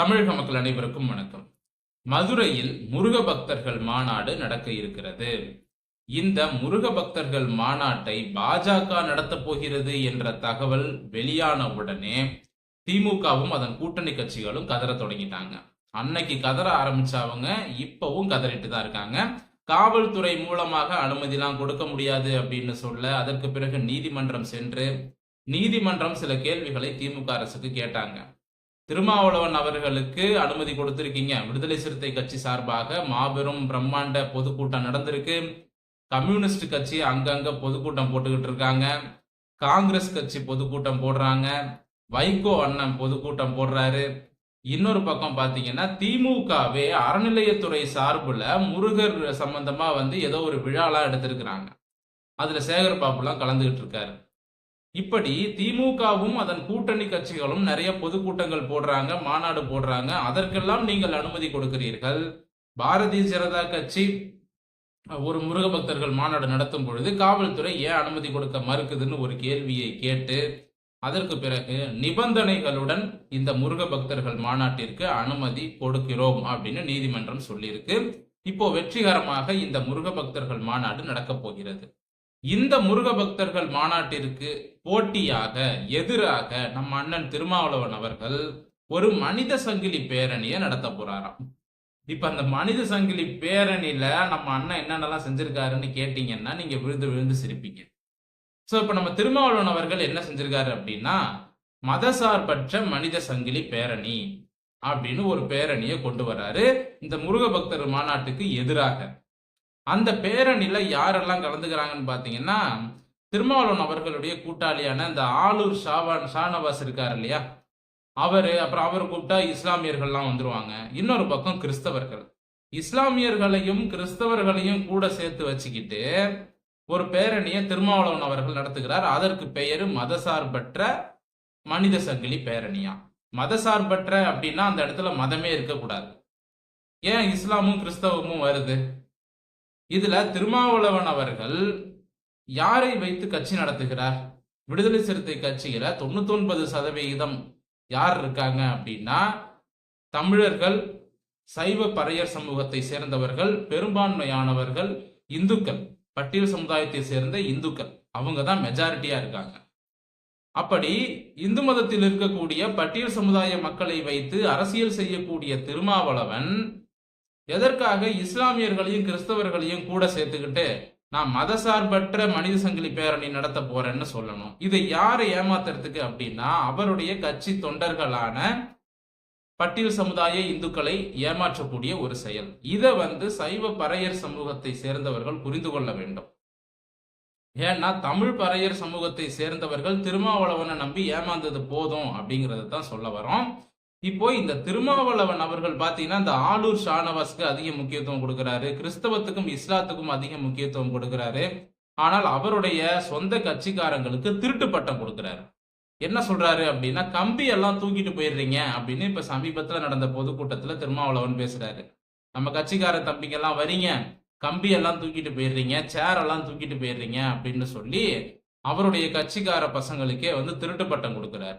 தமிழக மக்கள் அனைவருக்கும் வணக்கம். மதுரையில் முருக பக்தர்கள் மாநாடு நடக்க இருக்கிறது. இந்த முருக பக்தர்கள் மாநாட்டை பாஜக நடத்தப் போகிறது என்ற தகவல் வெளியான உடனே திமுகவும் அதன் கூட்டணி கட்சிகளும் கதற தொடங்கிட்டாங்க. அன்னைக்கு கதற ஆரம்பிச்சவங்க இப்பவும் கதறிட்டு தான் இருக்காங்க. காவல்துறை மூலமாக அனுமதிலாம் கொடுக்க முடியாது அப்படின்னு சொல்ல அதற்கு பிறகு நீதிமன்றம் சென்று நீதிமன்றம் சில கேள்விகளை திமுக அரசுக்கு கேட்டாங்க. திருமாவளவன் அவர்களுக்கு அனுமதி கொடுத்திருக்கீங்க. விடுதலை சிறுத்தை கட்சி சார்பாக மாபெரும் பிரம்மாண்ட பொதுக்கூட்டம் நடந்திருக்கு. கம்யூனிஸ்ட் கட்சி அங்கங்க பொதுக்கூட்டம் போட்டுக்கிட்டு இருக்காங்க. காங்கிரஸ் கட்சி பொதுக்கூட்டம் போடுறாங்க. வைகோ அண்ணன் பொதுக்கூட்டம் போடுறாரு. இன்னொரு பக்கம் பாத்தீங்கன்னா திமுகவே அறநிலையத்துறை சார்புல முருகர் சம்பந்தமா வந்து ஏதோ ஒரு விழாலாம் எடுத்திருக்கிறாங்க. அதுல சேகர் பாபுலாம் கலந்துகிட்டு இருக்காரு. இப்படி திமுகவும் அதன் கூட்டணி கட்சிகளும் நிறைய பொதுக்கூட்டங்கள் போடுறாங்க மாநாடு போடுறாங்க. அதற்கெல்லாம் நீங்கள் அனுமதி கொடுக்கிறீர்கள். பாரதிய ஜனதா கட்சி ஒரு முருக பக்தர்கள் மாநாடு நடத்தும் பொழுது காவல்துறை ஏன் அனுமதி கொடுக்க மறுக்குதுன்னு ஒரு கேள்வியை கேட்டு அதற்கு பிறகு நிபந்தனைகளுடன் இந்த முருக பக்தர்கள் மாநாட்டிற்கு அனுமதி கொடுக்கிறோம் அப்படின்னு நீதிமன்றம் சொல்லியிருக்கு. இப்போ வெற்றிகரமாக இந்த முருக பக்தர்கள் மாநாடு நடக்கப் போகிறது. இந்த முருக பக்தர்கள் மாநாட்டிற்கு போட்டியாக எதிராக நம்ம அண்ணன் திருமாவளவன் அவர்கள் ஒரு மனித சங்கிலி பேரணியை நடத்த போறாராம். இப்ப அந்த மனித சங்கிலி பேரணியில நம்ம அண்ணன் என்னென்னலாம் செஞ்சிருக்காருன்னு கேட்டீங்கன்னா நீங்க விழுந்து விழுந்து சிரிப்பீங்க. சோ இப்ப நம்ம திருமாவளவன் அவர்கள் என்ன செஞ்சிருக்காரு அப்படின்னா மதசார்பற்ற மனித சங்கிலி பேரணி அப்படின்னு ஒரு பேரணியை கொண்டு வர்றாரு இந்த முருக பக்தர் மாநாட்டுக்கு எதிராக. அந்த பேரணியில யாரெல்லாம் கலந்துக்கிறாங்கன்னு பாத்தீங்கன்னா திருமாவளவன் அவர்களுடைய கூட்டாளியான இந்த ஆளூர் ஷாவான் ஷானவாஸ் இருக்கார் இல்லையா? அவரு அப்புறம் அவர் கூப்பிட்டா இஸ்லாமியர்கள்லாம் வந்துருவாங்க. இன்னொரு பக்கம் கிறிஸ்தவர்கள். இஸ்லாமியர்களையும் கிறிஸ்தவர்களையும் கூட சேர்த்து வச்சுக்கிட்டு ஒரு பேரணியை திருமாவளவன் அவர்கள் நடத்துகிறார். அதற்கு பெயர் மதசார்பற்ற மனித சங்கிலி பேரணியா. மதசார்பற்ற அப்படின்னா அந்த இடத்துல மதமே இருக்கக்கூடாது. ஏன் இஸ்லாமும் கிறிஸ்தவமும் வருது? இதுல திருமாவளவன் அவர்கள் யாரை வைத்து கட்சி நடத்துகிறார்? விடுதலை சிறுத்தை கட்சியில தொண்ணூத்தி ஒன்பது சதவிகிதம் யார் இருக்காங்க அப்படின்னா தமிழர்கள் சைவ பறையர் சமூகத்தை சேர்ந்தவர்கள் பெரும்பான்மையானவர்கள் இந்துக்கள் பட்டியல் சமுதாயத்தை சேர்ந்த இந்துக்கள். அவங்க தான் மெஜாரிட்டியா இருக்காங்க. அப்படி இந்து மதத்தில் இருக்கக்கூடிய பட்டியல் சமுதாய மக்களை வைத்து அரசியல் செய்யக்கூடிய திருமாவளவன் எதற்காக இஸ்லாமியர்களையும் கிறிஸ்தவர்களையும் கூட சேர்த்துக்கிட்டு நான் மதசார்பற்ற மனித சங்கிலி பேரணி நடத்த போறேன்னு சொல்லணும். இதை யாரை ஏமாத்துறதுக்கு அப்படின்னா அவருடைய கட்சி தொண்டர்களான பட்டியல் சமுதாய இந்துக்களை ஏமாற்றக்கூடிய ஒரு செயல். இதை வந்து சைவ பறையர் சமூகத்தை சேர்ந்தவர்கள் புரிந்து கொள்ள வேண்டும். ஏன்னா தமிழ் பறையர் சமூகத்தை சேர்ந்தவர்கள் திருமாவளவனை நம்பி ஏமாந்தது போதும் அப்படிங்கறத தான் சொல்ல வரோம். இப்போ இந்த திருமாவளவன் அவர்கள் பாத்தீங்கன்னா இந்த ஆளூர் ஷானவாஸ்க்கு அதிக முக்கியத்துவம் கொடுக்கிறாரு. கிறிஸ்தவத்துக்கும் இஸ்லாத்துக்கும் அதிக முக்கியத்துவம் கொடுக்கிறாரு. ஆனால் அவருடைய சொந்த கட்சிக்காரங்களுக்கு திருட்டு பட்டம் கொடுக்கிறாரு. என்ன சொல்றாரு அப்படின்னா கம்பி எல்லாம் தூக்கிட்டு போயிடுறீங்க அப்படின்னு இப்ப சமீபத்துல நடந்த பொதுக்கூட்டத்துல திருமாவளவன் பேசுறாரு. நம்ம கட்சிக்கார தம்பிங்க எல்லாம் வரீங்க கம்பி எல்லாம் தூக்கிட்டு போயிடுறீங்க சேர் எல்லாம் தூக்கிட்டு போயிடுறீங்க அப்படின்னு சொல்லி அவருடைய கட்சிக்கார பசங்களுக்கே வந்து திருட்டு பட்டம் கொடுக்குறாரு.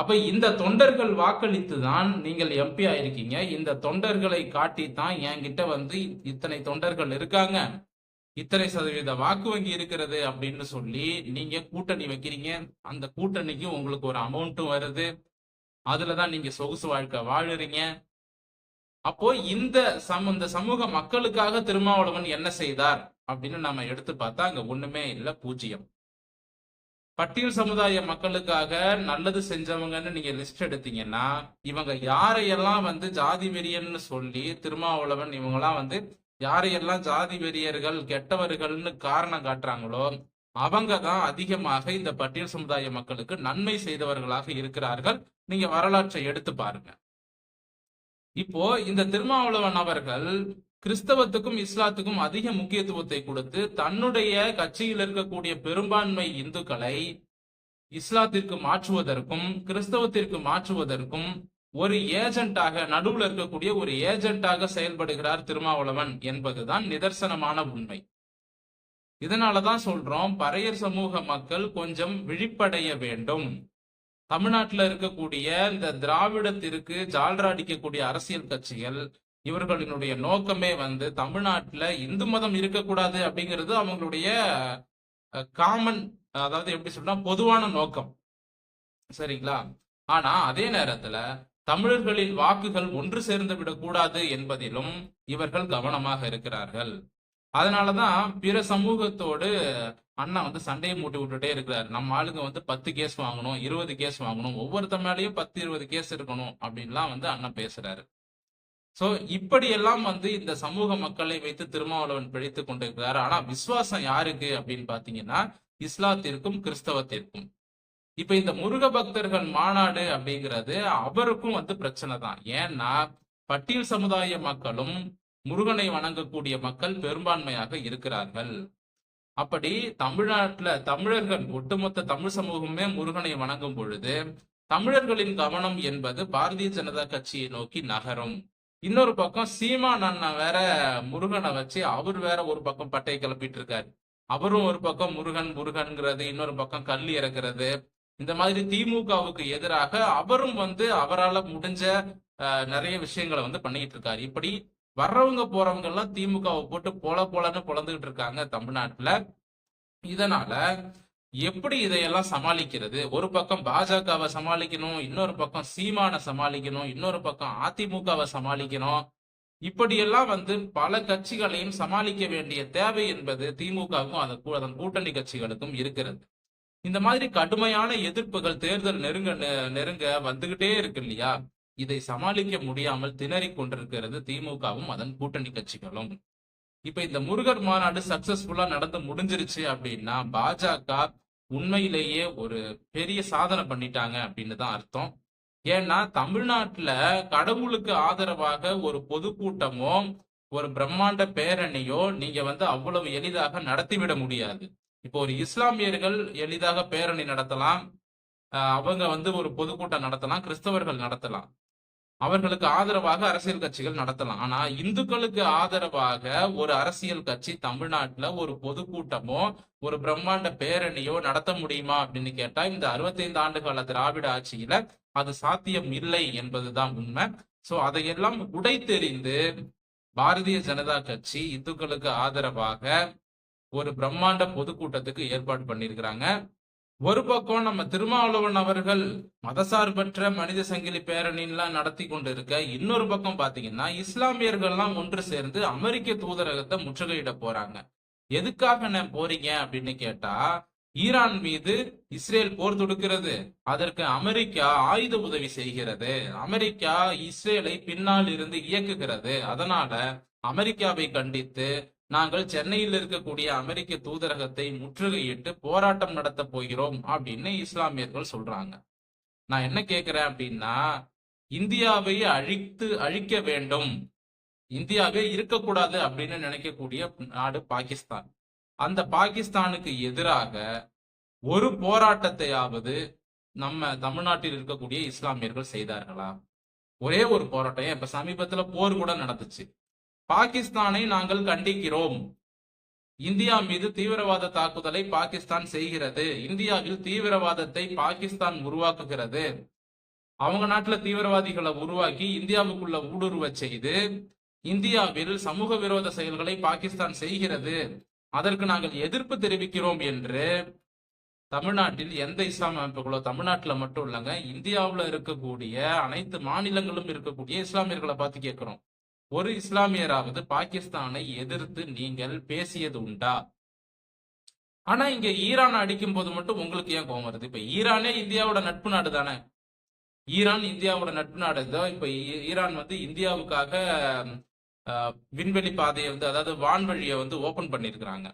அப்ப இந்த தொண்டர்கள் வாக்களித்து தான் நீங்கள் எம்பி ஆயிருக்கீங்க. இந்த தொண்டர்களை காட்டி தான் என்கிட்ட வந்து இத்தனை தொண்டர்கள் இருக்காங்க. இத்தனை சதவீத வாக்கு வங்கி இருக்கிறது அப்படின்னு சொல்லி நீங்க கூட்டணி வைக்கிறீங்க. அந்த கூட்டணிக்கு உங்களுக்கு ஒரு அமௌண்ட்டும் வருது. அதுலதான் நீங்க சொகுசு வாழ்க்கை வாழுறீங்க. அப்போ இந்த சம இந்த சமூக மக்களுக்காக திருமாவளவன் என்ன செய்தார்? அப்படின்னு நம்ம எடுத்து பார்த்தா அங்க ஒண்ணுமே இல்லை பூஜ்ஜியம். பட்டியல் சமுதாய மக்களுக்காக நல்லது செஞ்சவங்கன்னு நீங்க லிஸ்ட் எடுத்தீங்கன்னா இவங்க யாரையெல்லாம் வந்து ஜாதி வெறியன்னு சொல்லி திருமாவளவன் இவங்கெல்லாம் வந்து யாரையெல்லாம் ஜாதி வெறியர்கள் கெட்டவர்கள்னு காரணம் காட்டுறாங்களோ அவங்க தான் அதிகமாக இந்த பட்டியல் சமுதாய மக்களுக்கு நன்மை செய்தவர்களாக இருக்கிறார்கள். நீங்க வரலாற்றை எடுத்து பாருங்க. இப்போ இந்த திருமாவளவன் அவர்கள் கிறிஸ்தவத்துக்கும் இஸ்லாத்துக்கும் அதிக முக்கியத்துவத்தை கொடுத்து தன்னுடைய கட்சியில் இருக்கக்கூடிய பெரும்பான்மை இந்துக்களை இஸ்லாத்திற்கு மாற்றுவதற்கும் கிறிஸ்தவத்திற்கு மாற்றுவதற்கும் ஒரு ஏஜென்ட்டாக நடுவில் இருக்கக்கூடிய ஒரு ஏஜென்ட்டாக செயல்படுகிறார் திருமாவளவன் என்பதுதான் நிதர்சனமான உண்மை. இதனாலதான் சொல்றோம் பறையர் சமூக மக்கள் கொஞ்சம் விழிப்படைய வேண்டும். தமிழ்நாட்டுல இருக்கக்கூடிய இந்த திராவிடத்திற்கு ஜால்ரா அடிக்கக்கூடிய அரசியல் கட்சிகள் இவர்களினுடைய நோக்கமே வந்து தமிழ்நாட்டுல இந்து மதம் இருக்கக்கூடாது அப்படிங்கிறது அவங்களுடைய காமன் அதாவது எப்படி சொல்றா பொதுவான நோக்கம். சரிங்களா? ஆனா அதே நேரத்துல தமிழர்களின் வாக்குகள் ஒன்று சேர்ந்து விடக்கூடாது என்பதிலும் இவர்கள் கவனமாக இருக்கிறார்கள். அதனாலதான் பிற சமூகத்தோடு அண்ணா வந்து சண்டையை மூட்டி விட்டுட்டே இருக்கிறாரு. நம்ம ஆளுங்க வந்து பத்து கேஸ் வாங்கணும் இருபது கேஸ் வாங்கணும் ஒவ்வொருத்த மேலேயும் பத்து இருபது கேஸ் இருக்கணும் அப்படின்லாம் வந்து அண்ணன் பேசுறாரு. சோ இப்படியெல்லாம் வந்து இந்த சமூக மக்களை வைத்து திருமாவளவன் பிழைத்துக் கொண்டிருக்கிறார். ஆனா விசுவாசம் யாருக்கு அப்படின்னு பாத்தீங்கன்னா இஸ்லாத்திற்கும் கிறிஸ்தவத்திற்கும். இப்ப இந்த முருக பக்தர்கள் மாநாடு அப்படிங்கிறது அவருக்கும் வந்து பிரச்சனை தான். ஏன்னா பட்டியல் சமுதாய மக்களும் முருகனை வணங்கக்கூடிய மக்கள் பெரும்பான்மையாக இருக்கிறார்கள். அப்படி தமிழ்நாட்டுல தமிழர்கள் ஒட்டுமொத்த தமிழ் சமூகமே முருகனை வணங்கும் பொழுது தமிழர்களின் கவனம் என்பது பாரதிய ஜனதா கட்சியை நோக்கி நகரும். இன்னொரு பக்கம் சீமான் அண்ணன் வேற முருகனை வச்சு அவர் வேற ஒரு பக்கம் பட்டையை கிளப்பிட்டு இருக்காரு அவரும் ஒரு பக்கம் முருகன் முருகன்ங்கிறது இன்னொரு பக்கம் கல் இறக்குறது. இந்த மாதிரி திமுகவுக்கு எதிராக அவரும் வந்து அவரால் முடிஞ்ச அஹ், நிறைய விஷயங்களை வந்து பண்ணிட்டு இருக்காரு. இப்படி வர்றவங்க போறவங்க எல்லாம் திமுகவை போட்டு பொல பொலன்னு பொழந்துகிட்டு இருக்காங்க தமிழ்நாட்டுல. இதனால எப்படி இதையெல்லாம் சமாளிக்கிறது? ஒரு பக்கம் பாஜகவை சமாளிக்கணும் இன்னொரு பக்கம் சீமானை சமாளிக்கணும் இன்னொரு பக்கம் அதிமுகவை சமாளிக்கணும். இப்படியெல்லாம் வந்து பல கட்சிகளையும் சமாளிக்க வேண்டிய தேவை என்பது திமுகவுக்கும் அதன் அதன் கூட்டணி கட்சிகளுக்கும் இருக்கிறது. இந்த மாதிரி கடுமையான எதிர்ப்புகள் தேர்தல் நெருங்க நெ- நெருங்க வந்துகிட்டே இருக்கு இல்லையா? இதை சமாளிக்க முடியாமல் திணறிக் கொண்டிருக்கிறது திமுகவும் அதன் கூட்டணி கட்சிகளும். இப்ப இந்த முருகர் மாநாடு சக்சஸ்ஃபுல்லா நடந்து முடிஞ்சிருச்சு அப்படின்னா பாஜக உண்மையிலேயே ஒரு பெரிய சாதனை பண்ணிட்டாங்க அப்படின்னு தான் அர்த்தம். ஏன்னா தமிழ்நாட்டுல கடவுளுக்கு ஆதரவாக ஒரு பொதுக்கூட்டமோ ஒரு பிரம்மாண்ட பேரணியோ நீங்க வந்து அவ்வளவு எளிதாக நடத்திவிட முடியாது. இப்போ ஒரு இஸ்லாமியர்கள் எளிதாக பேரணி நடத்தலாம் அவங்க வந்து ஒரு பொதுக்கூட்டம் நடத்தலாம் கிறிஸ்தவர்கள் நடத்தலாம். அவர்களுக்கு ஆதரவாக அரசியல் கட்சிகள் நடத்தலாம். ஆனா இந்துக்களுக்கு ஆதரவாக ஒரு அரசியல் கட்சி தமிழ்நாட்டுல ஒரு பொதுக்கூட்டமோ ஒரு பிரம்மாண்ட பேரணியோ நடத்த முடியுமா அப்படின்னு கேட்டா இந்த 65 ஆண்டு கால திராவிட ஆட்சியில அது சாத்தியம் இல்லை என்பதுதான் உண்மை. சோ அதையெல்லாம் உடைத்தெறிந்து பாரதிய ஜனதா கட்சி இந்துக்களுக்கு ஆதரவாக ஒரு பிரம்மாண்ட பொதுக்கூட்டத்துக்கு ஏற்பாடு பண்ணியிருக்கிறாங்க. ஒரு பக்கம் நம்ம திருமாவளவன் அவர்கள் மதசார்பற்ற மனித சங்கிலி பேரணிலாம் நடத்தி கொண்டு இருக்க இன்னொரு பக்கம் பாத்தீங்கன்னா இஸ்லாமியர்கள்லாம் ஒன்று சேர்ந்து அமெரிக்க தூதரகத்தை முற்றுகையிட போறாங்க. எதுக்காக நான் போறீங்க அப்படின்னு கேட்டா ஈரான் மீது இஸ்ரேல் போர் தொடுக்கிறது அதற்கு அமெரிக்கா ஆயுத உதவி செய்கிறது அமெரிக்கா இஸ்ரேலை பின்னால் இருந்து இயக்குகிறது அதனால அமெரிக்காவை கண்டித்து நாங்கள் சென்னையில் இருக்கக்கூடிய அமெரிக்க தூதரகத்தை முற்றுகையிட்டு போராட்டம் நடத்த போகிறோம் அப்படின்னு இஸ்லாமியர்கள் சொல்றாங்க. நான் என்ன கேட்கிறேன் அப்படின்னா இந்தியாவை அழித்து அழிக்க வேண்டும். இந்தியாவே இருக்கக்கூடாது அப்படின்னு நினைக்கக்கூடிய நாடு பாகிஸ்தான். அந்த பாகிஸ்தானுக்கு எதிராக ஒரு போராட்டத்தையாவது நம்ம தமிழ்நாட்டில் இருக்கக்கூடிய இஸ்லாமியர்கள் செய்தார்களா? ஒரே ஒரு போராட்டம். இப்ப சமீபத்துல போர் கூட நடந்துச்சு. பாகிஸ்தானை நாங்கள் கண்டிக்கிறோம். இந்தியா மீது தீவிரவாத தாக்குதலை பாகிஸ்தான் செய்கிறது. இந்தியாவில் தீவிரவாதத்தை பாகிஸ்தான் உருவாக்குகிறது. அவங்க நாட்டுல தீவிரவாதிகளை உருவாக்கி இந்தியாவுக்குள்ள ஊடுருவ செய்து இந்தியாவில் சமூக விரோத செயல்களை பாகிஸ்தான் செய்கிறது. அதற்கு நாங்கள் எதிர்ப்பு தெரிவிக்கிறோம் என்று தமிழ்நாட்டில் எந்த இஸ்லாம் அமைப்புகளோ தமிழ்நாட்டுல மட்டும் இல்லைங்க இந்தியாவில் இருக்கக்கூடிய அனைத்து மாநிலங்களும் இருக்கக்கூடிய இஸ்லாமியர்களை பார்த்து கேட்கிறோம். ஒரு இஸ்லாமியராவது பாகிஸ்தானை எதிர்த்து நீங்கள் பேசியது உண்டா? ஆனா இங்க ஈரான் அடிக்கும் போது மட்டும் உங்களுக்கு ஏன் கோவம் வருது? இப்ப ஈரானே இந்தியாவோட நட்பு நாடு தானே? ஈரான் இந்தியாவோட நட்பு நாடு தான். இப்ப ஈரான் வந்து இந்தியாவுக்காக விண்வெளி பாதையை வந்து அதாவது வான்வழியை வந்து ஓபன் பண்ணியிருக்கிறாங்க.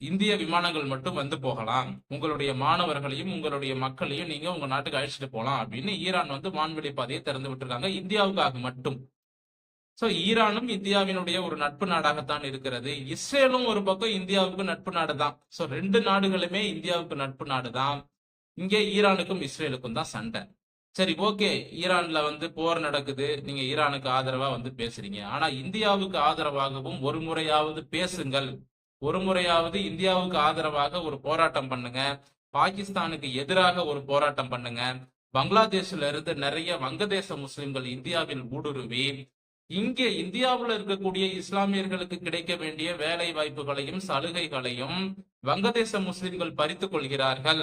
இந்திய விமானங்கள் மட்டும் வந்து போகலாம். உங்களுடைய மாணவர்களையும் உங்களுடைய மக்களையும் நீங்க உங்க நாட்டுக்கு அழைச்சிட்டு போகலாம் அப்படின்னு ஈரான் வந்து வான்வெளி பாதையை திறந்து விட்டுருக்காங்க. இந்தியாவுக்காக மட்டும். சோ ஈரானும் இந்தியாவினுடைய ஒரு நட்பு நாடாகத்தான் இருக்கிறது இஸ்ரேலும் ஒரு பக்கம் இந்தியாவுக்கு நட்பு நாடு தான் சோ ரெண்டு நாடுகளுமே இந்தியாவுக்கு நட்பு நாடு தான் இங்கே ஈரானுக்கும் இஸ்ரேலுக்கும் தான் சண்டை சரி ஓகே ஈரான்ல வந்து போர் நடக்குது நீங்க ஈரானுக்கு ஆதரவா வந்து பேசுறீங்க ஆனா இந்தியாவுக்கு ஆதரவாகவும் ஒரு முறையாவது பேசுங்கள் ஒரு முறையாவது இந்தியாவுக்கு ஆதரவாக ஒரு போராட்டம் பண்ணுங்க பாகிஸ்தானுக்கு எதிராக ஒரு போராட்டம் பண்ணுங்க பங்களாதேஷ்ல இருந்து நிறைய வங்கதேச முஸ்லிம்கள் இந்தியாவில் ஊடுருவி இங்கே இந்தியாவில் இருக்கக்கூடிய இஸ்லாமியர்களுக்கு கிடைக்க வேண்டிய வேலை வாய்ப்புகளையும் சலுகைகளையும் வங்கதேச முஸ்லிம்கள் பறித்துக் கொள்கிறார்கள்.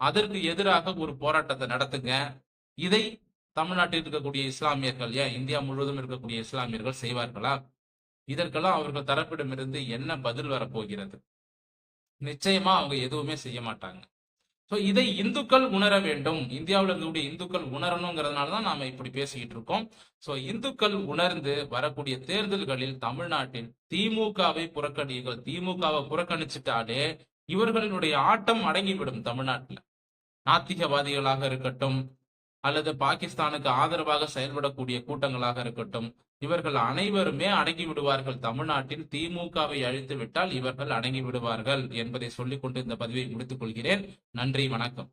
அதற்கு எதிராக ஒரு போராட்டத்தை நடத்துங்க. இதை தமிழ்நாட்டில் இருக்கக்கூடிய இஸ்லாமியர்கள் ஏன் இந்தியா முழுவதும் இருக்கக்கூடிய இஸ்லாமியர்கள் செய்வார்களா? இதற்கெல்லாம் அவர்கள் தரப்பிடமிருந்து என்ன பதில் வரப்போகிறது? நிச்சயமா அவங்க எதுவுமே செய்ய மாட்டாங்க. ஸோ இதை இந்துக்கள் உணர வேண்டும். இந்தியாவில் இருக்கக்கூடிய இந்துக்கள் உணரணுங்கிறதுனால தான் நாம இப்படி பேசிக்கிட்டு இருக்கோம். சோ இந்துக்கள் உணர்ந்து வரக்கூடிய தேர்தல்களில் தமிழ்நாட்டில் திமுகவை புறக்கணிகள் திமுகவை புறக்கணிச்சிட்டாலே இவர்களுடைய ஆட்டம் அடங்கிவிடும் தமிழ்நாட்டில். நாத்திகவாதிகளாக இருக்கட்டும் அல்லது பாகிஸ்தானுக்கு ஆதரவாக செயல்படக்கூடிய கூட்டங்களாக இருக்கட்டும் இவர்கள் அனைவருமே அடங்கி விடுவார்கள். தமிழ்நாட்டில் திமுகவை அழித்து விட்டால் இவர்கள் அடங்கி விடுவார்கள் என்பதை சொல்லிக்கொண்டு இந்த பதிவை முடித்துக் கொள்கிறேன். நன்றி வணக்கம்.